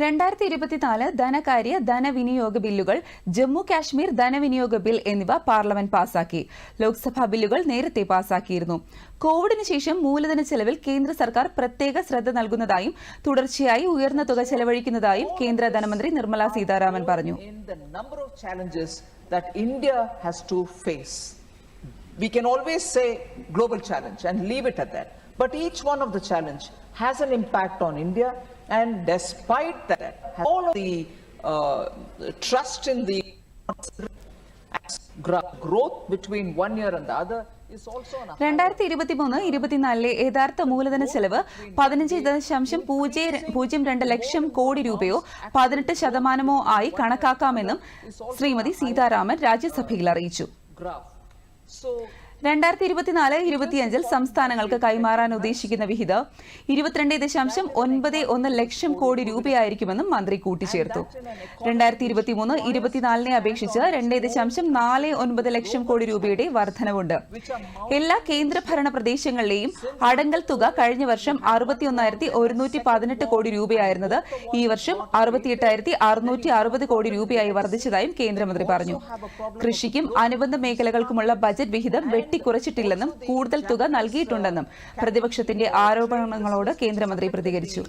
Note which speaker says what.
Speaker 1: രണ്ടായിരത്തി ഇരുപത്തിനാല് ധനകാര്യ ധനവിനിയോഗ ബില്ലുകൾ ജമ്മു കാശ്മീർ ധനവിനിയോഗ ബിൽ എന്നിവ പാർലമെന്റ് പാസാക്കി ലോക്സഭാ ബില്ലുകൾ നേരത്തെ പാസാക്കിയിരുന്നു കോവിഡിന് ശേഷം മൂലധന ചെലവിൽ കേന്ദ്ര സർക്കാർ പ്രത്യേക ശ്രദ്ധ നൽകുന്നതായും തുടർച്ചയായി ഉയർന്ന തുക ചെലവഴിക്കുന്നതായും കേന്ദ്ര ധനമന്ത്രി നിർമ്മല സീതാരാമൻ പറഞ്ഞു.
Speaker 2: We can always say global challenge and leave it at that. But each one of the challenge has an impact on India and despite that, all of the uh, trust in the growth between one year and the other
Speaker 1: രണ്ടായിരത്തി ഇരുപത്തി മൂന്ന് ഇരുപത്തിനാലിലെ യഥാർത്ഥ മൂലധന ചെലവ് പതിനഞ്ച് ദശാംശം പൂജ്യം പൂജ്യം രണ്ട് ലക്ഷം കോടി രൂപയോ പതിനെട്ട് ശതമാനമോ ആയി കണക്കാക്കാമെന്നും ശ്രീമതി സീതാരാമൻ രാജ്യസഭയിൽ അറിയിച്ചു. രണ്ടായിരത്തി ഇരുപത്തിനാല് ഇരുപത്തിയഞ്ചിൽ സംസ്ഥാനങ്ങൾക്ക് കൈമാറാൻ ഉദ്ദേശിക്കുന്ന വിഹിതം ഇരുപത്തിരണ്ട് ദശാംശം ഒൻപത് ഒന്ന് ലക്ഷം കോടി രൂപയായിരിക്കുമെന്നും മന്ത്രി കൂട്ടിച്ചേർത്തു. രണ്ടായിരത്തി ഇരുപത്തിമൂന്ന് ഇരുപത്തിനാലിനെ അപേക്ഷിച്ച് രണ്ട് ദശാംശം നാല് ഒൻപത് ലക്ഷം കോടി രൂപയുടെ വർധനവുണ്ട്. എല്ലാ കേന്ദ്രഭരണ പ്രദേശങ്ങളിലെയും അടങ്കൽ തുക കഴിഞ്ഞ വർഷം അറുപത്തിയൊന്നായിരത്തി ഒരുന്നൂറ്റി പതിനെട്ട് കോടി രൂപയായിരുന്നത് ഈ വർഷം അറുപത്തിയെട്ടായിരത്തി അറുന്നൂറ്റി അറുപത് കോടി രൂപയായി വർദ്ധിച്ചതായും കേന്ദ്രമന്ത്രി പറഞ്ഞു. കൃഷിക്കും അനുബന്ധ മേഖലകൾക്കുമുള്ള ബജറ്റ് വിഹിതം വെട്ടിക്കുറച്ചിട്ടില്ലെന്നും കൂടുതൽ തുക നൽകിയിട്ടുണ്ടെന്നും പ്രതിപക്ഷത്തിന്റെ ആരോപണങ്ങളോട് കേന്ദ്രമന്ത്രി പ്രതികരിച്ചു.